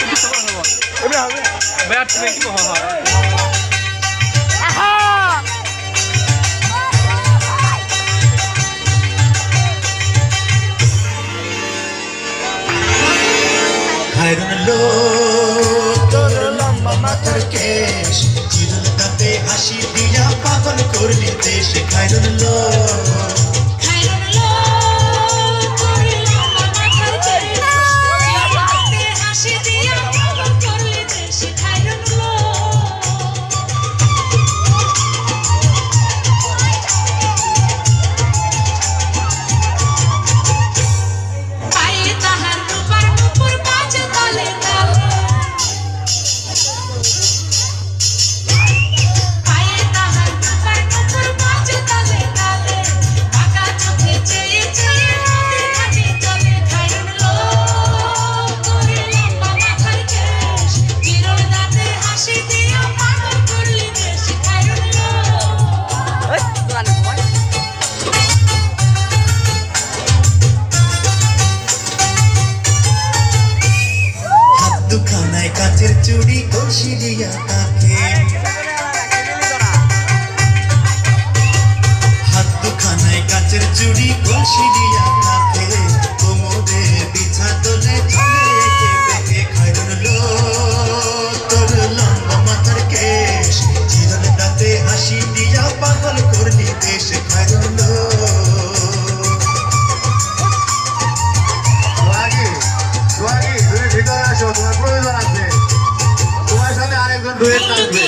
এমনি হবে। ব্যাট নাকি হয় হয় খায়রুন লো তোর লম্বা মাথার কেশ চিরুল তাতে হাসি দিয়া পাগল করলি দেশ খায়রুন লো কাচের চুড়ি কলসি দিয়া তাকে। হাত দুখানায় কাচের চুড়ি কলসি দিয়া তাকে। কোমরে বিছা তোলে হাসি দিয়া পাগল করলি, দেশ খায়রুন দুয়ের নাচবে